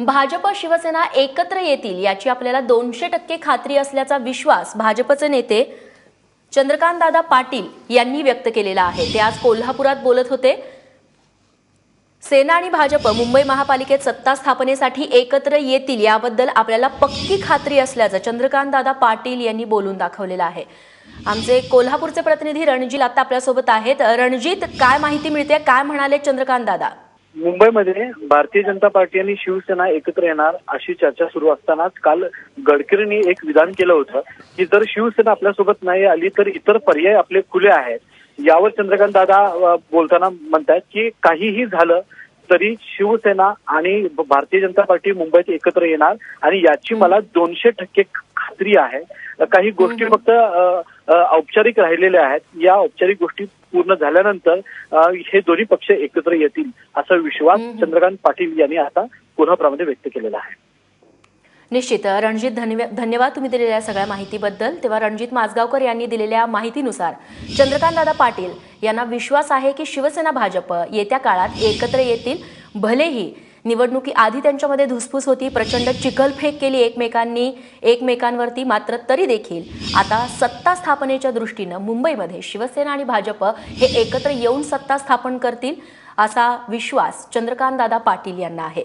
भाजप शिवसेना एकत्र येतील याची आपल्याला दोनशे टक्के खात्री असल्याचा विश्वास भाजपचे नेते चंद्रकांतदादा पाटील यांनी व्यक्त केलेला आहे. ते आज कोल्हापुरात बोलत होते. सेना आणि भाजप मुंबई महापालिकेत सत्ता स्थापनेसाठी एकत्र येतील याबद्दल आपल्याला पक्की खात्री असल्याचं चंद्रकांतदादा पाटील यांनी बोलून दाखवलेलं आहे. आमचे कोल्हापूरचे प्रतिनिधी रणजित आता आपल्यासोबत आहेत. रणजित काय माहिती मिळते? काय म्हणाले चंद्रकांत दादा? मुंबईमध्ये भारतीय जनता पार्टी आणि शिवसेना एकत्र येणार अशी चर्चा सुरू असतानाच काल गडकरींनी एक विधान केलं होतं की जर शिवसेना आपल्यासोबत नाही आली तर इतर पर्याय आपले खुले आहेत. यावर चंद्रकांत दादा बोलताना म्हणतायत की काहीही झालं तरी शिवसेना आणि भारतीय जनता पार्टी मुंबईत एकत्र येणार आणि याची मला दोनशे टक्के खात्री आहे. काही गोष्टी फक्त औपचारिक राहिलेल्या आहेत. या औपचारिक गोष्टी पूर्ण झाल्यानंतर हे दोन्ही पक्ष एकत्र येतील असा विश्वास चंद्रकांत पाटील यांनी आता कोल्हापुरामध्ये व्यक्त केलेला आहे. निश्चित. रणजित धन्यवा- धन्यवाद तुम्ही दिलेल्या सगळ्या माहितीबद्दल. तेव्हा रणजित माजगावकर यांनी दिलेल्या माहितीनुसार चंद्रकांतदादा पाटील यांना विश्वास आहे की शिवसेना भाजप येत्या काळात एकत्र येतील. भलेही निवडणुकी आधी त्यांच्यामध्ये धुसफूस होती प्रचंड चिखलफेक केली एकमेकांनी एकमेकांवरती मात्र तरी देखील. आता सत्ता स्थापनेच्या दृष्टीनं मुंबईमध्ये शिवसेना आणि भाजप हे एकत्र येऊन सत्ता स्थापन करतील असा विश्वास चंद्रकांतदादा पाटील यांना आहे.